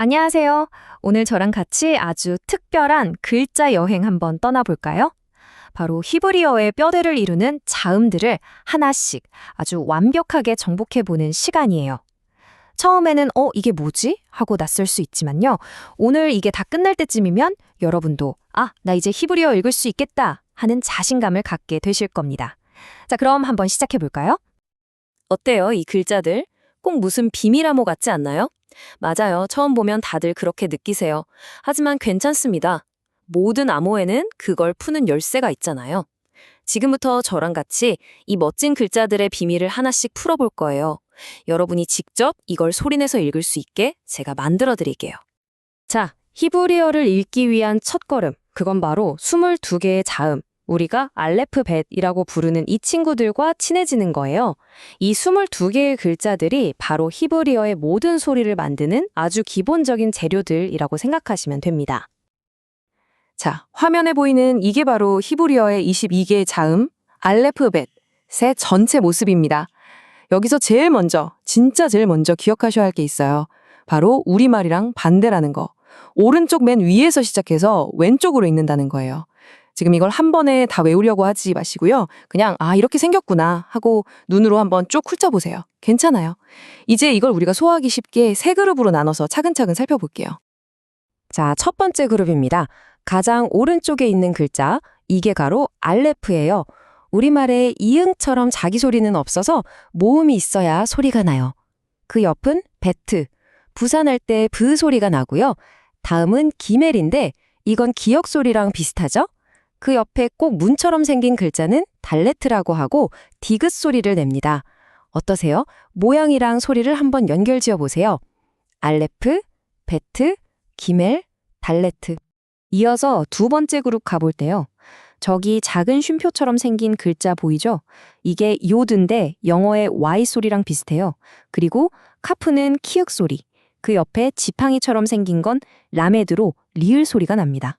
안녕하세요. 오늘 저랑 같이 아주 특별한 글자 여행 한번 떠나볼까요? 바로 히브리어의 뼈대를 이루는 자음들을 하나씩 아주 완벽하게 정복해보는 시간이에요. 처음에는 어, 이게 뭐지? 하고 낯설 수 있지만요. 오늘 이게 다 끝날 때쯤이면 여러분도 아, 나 이제 히브리어 읽을 수 있겠다 하는 자신감을 갖게 되실 겁니다. 자, 그럼 한번 시작해볼까요? 어때요, 이 글자들? 꼭 무슨 비밀 암호 같지 않나요? 맞아요. 처음 보면 다들 그렇게 느끼세요. 하지만 괜찮습니다. 모든 암호에는 그걸 푸는 열쇠가 있잖아요. 지금부터 저랑 같이 이 멋진 글자들의 비밀을 하나씩 풀어볼 거예요. 여러분이 직접 이걸 소리내서 읽을 수 있게 제가 만들어 드릴게요. 자, 히브리어를 읽기 위한 첫 걸음. 그건 바로 22개의 자음. 우리가 알레프벳이라고 부르는 이 친구들과 친해지는 거예요. 이 22개의 글자들이 바로 히브리어의 모든 소리를 만드는 아주 기본적인 재료들이라고 생각하시면 됩니다. 자, 화면에 보이는 이게 바로 히브리어의 22개의 자음, 알레프벳의 전체 모습입니다. 여기서 제일 먼저, 진짜 제일 먼저 기억하셔야 할 게 있어요. 바로 우리말이랑 반대라는 거. 오른쪽 맨 위에서 시작해서 왼쪽으로 읽는다는 거예요. 지금 이걸 한 번에 다 외우려고 하지 마시고요. 그냥 아 이렇게 생겼구나 하고 눈으로 한번 쭉 훑어보세요. 괜찮아요. 이제 이걸 우리가 소화하기 쉽게 세 그룹으로 나눠서 차근차근 살펴볼게요. 자, 첫 번째 그룹입니다. 가장 오른쪽에 있는 글자 이게 바로 알레프예요. 우리말에 이응처럼 자기 소리는 없어서 모음이 있어야 소리가 나요. 그 옆은 베트, 부산할 때 브 소리가 나고요. 다음은 기멜인데 이건 기역 소리랑 비슷하죠? 그 옆에 꼭 문처럼 생긴 글자는 달레트라고 하고 디귿 소리를 냅니다. 어떠세요? 모양이랑 소리를 한번 연결 지어 보세요. 알레프, 베트, 기멜, 달레트. 이어서 두 번째 그룹 가볼 때요. 저기 작은 쉼표처럼 생긴 글자 보이죠? 이게 요드인데 영어의 Y 소리랑 비슷해요. 그리고 카프는 키읔 소리. 그 옆에 지팡이처럼 생긴 건 라메드로 리을 소리가 납니다.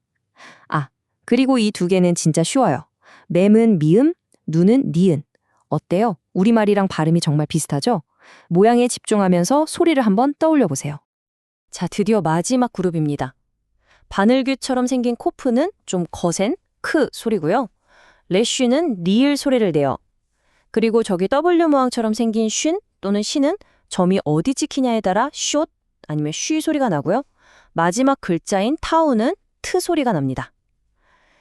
아, 그리고 이 두 개는 진짜 쉬워요. 맴은 미음, 눈은 니은. 어때요? 우리말이랑 발음이 정말 비슷하죠? 모양에 집중하면서 소리를 한번 떠올려 보세요. 자, 드디어 마지막 그룹입니다. 바늘귀처럼 생긴 코프는 좀 거센 크 소리고요. 레쉬는 리을 소리를 내요. 그리고 저기 W 모양처럼 생긴 쉰 또는 시는 점이 어디 찍히냐에 따라 숏 아니면 쉬 소리가 나고요. 마지막 글자인 타우는 트 소리가 납니다.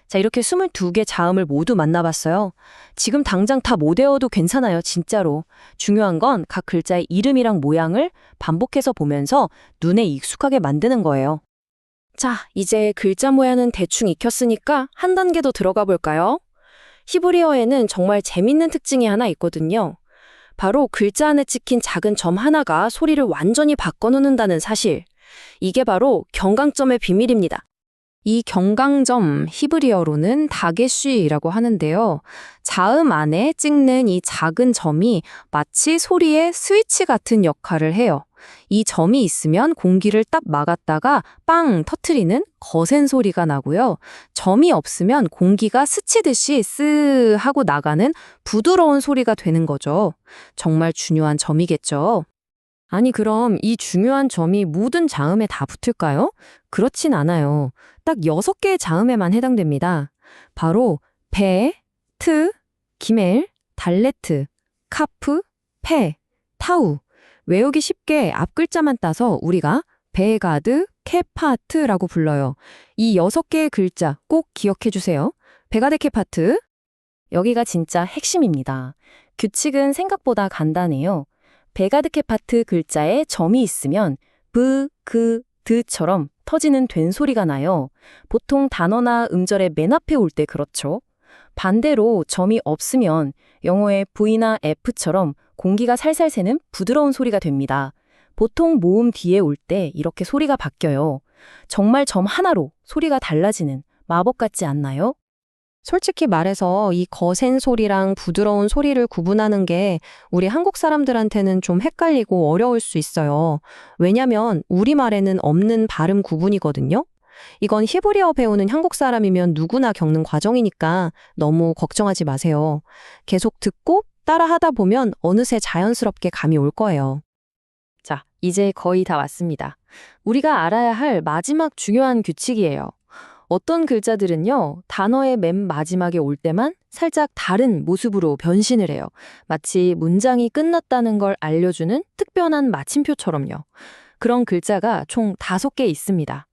자, 이렇게 22개 자음을 모두 만나봤어요. 지금 당장 다 못 외워도 괜찮아요, 진짜로. 중요한 건 각 글자의 이름이랑 모양을 반복해서 보면서 눈에 익숙하게 만드는 거예요. 자, 이제 글자 모양은 대충 익혔으니까 한 단계 더 들어가 볼까요? 히브리어에는 정말 재밌는 특징이 하나 있거든요. 바로 글자 안에 찍힌 작은 점 하나가 소리를 완전히 바꿔놓는다는 사실. 이게 바로 경강점의 비밀입니다. 이 경강점 히브리어로는 다게쉬라고 하는데요. 자음 안에 찍는 이 작은 점이 마치 소리의 스위치 같은 역할을 해요. 이 점이 있으면 공기를 딱 막았다가 빵 터트리는 거센 소리가 나고요. 점이 없으면 공기가 스치듯이 쓰 하고 나가는 부드러운 소리가 되는 거죠. 정말 중요한 점이겠죠. 아니 그럼 이 중요한 점이 모든 자음에 다 붙을까요? 그렇진 않아요. 딱 6개의 자음에만 해당됩니다. 바로 베, 트, 기멜, 달레트, 카프, 페, 타우. 외우기 쉽게 앞 글자만 따서 우리가 베가드, 케파트라고 불러요. 이 6개의 글자 꼭 기억해 주세요. 베가드 케파트. 여기가 진짜 핵심입니다. 규칙은 생각보다 간단해요. 베가드케 파트 글자에 점이 있으면 브, 그, 드처럼 터지는 된 소리가 나요. 보통 단어나 음절의 맨 앞에 올 때 그렇죠. 반대로 점이 없으면 영어의 V나 F처럼 공기가 살살 새는 부드러운 소리가 됩니다. 보통 모음 뒤에 올 때 이렇게 소리가 바뀌어요. 정말 점 하나로 소리가 달라지는 마법 같지 않나요? 솔직히 말해서 이 거센 소리랑 부드러운 소리를 구분하는 게 우리 한국 사람들한테는 좀 헷갈리고 어려울 수 있어요. 왜냐면 우리말에는 없는 발음 구분이거든요. 이건 히브리어 배우는 한국 사람이면 누구나 겪는 과정이니까 너무 걱정하지 마세요. 계속 듣고 따라 하다 보면 어느새 자연스럽게 감이 올 거예요. 자, 이제 거의 다 왔습니다. 우리가 알아야 할 마지막 중요한 규칙이에요. 어떤 글자들은요, 단어의 맨 마지막에 올 때만 살짝 다른 모습으로 변신을 해요. 마치 문장이 끝났다는 걸 알려주는 특별한 마침표처럼요. 그런 글자가 총 다섯 개 있습니다.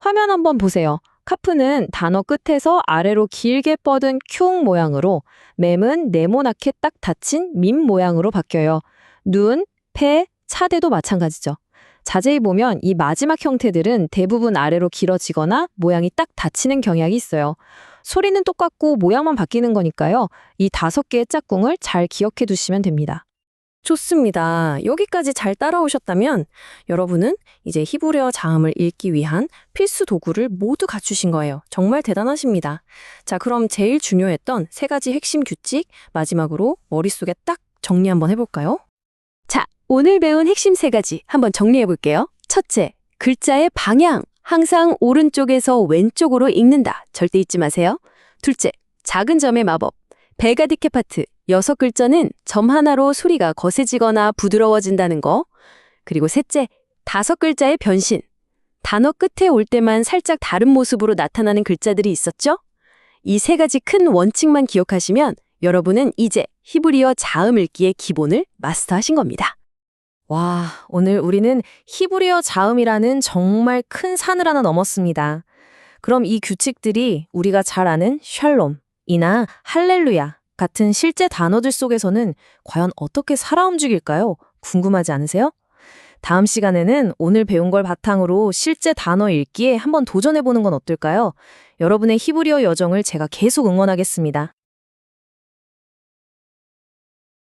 화면 한번 보세요. 카프는 단어 끝에서 아래로 길게 뻗은 큐 모양으로, 맴은 네모나게 딱 닫힌 민 모양으로 바뀌어요. 눈, 폐, 차대도 마찬가지죠. 자세히 보면 이 마지막 형태들은 대부분 아래로 길어지거나 모양이 딱 닫히는 경향이 있어요. 소리는 똑같고 모양만 바뀌는 거니까요. 이 다섯 개의 짝꿍을 잘 기억해 두시면 됩니다. 좋습니다. 여기까지 잘 따라오셨다면 여러분은 이제 히브리어 자음을 읽기 위한 필수 도구를 모두 갖추신 거예요. 정말 대단하십니다. 자, 그럼 제일 중요했던 세 가지 핵심 규칙 마지막으로 머릿속에 딱 정리 한번 해볼까요? 자, 오늘 배운 핵심 세 가지 한번 정리해 볼게요. 첫째, 글자의 방향. 항상 오른쪽에서 왼쪽으로 읽는다. 절대 잊지 마세요. 둘째, 작은 점의 마법. 베가디케 파트. 여섯 글자는 점 하나로 소리가 거세지거나 부드러워진다는 거. 그리고 셋째, 다섯 글자의 변신. 단어 끝에 올 때만 살짝 다른 모습으로 나타나는 글자들이 있었죠? 이 세 가지 큰 원칙만 기억하시면 여러분은 이제 히브리어 자음 읽기의 기본을 마스터하신 겁니다. 와, 오늘 우리는 히브리어 자음이라는 정말 큰 산을 하나 넘었습니다. 그럼 이 규칙들이 우리가 잘 아는 샬롬이나 할렐루야 같은 실제 단어들 속에서는 과연 어떻게 살아 움직일까요? 궁금하지 않으세요? 다음 시간에는 오늘 배운 걸 바탕으로 실제 단어 읽기에 한번 도전해보는 건 어떨까요? 여러분의 히브리어 여정을 제가 계속 응원하겠습니다.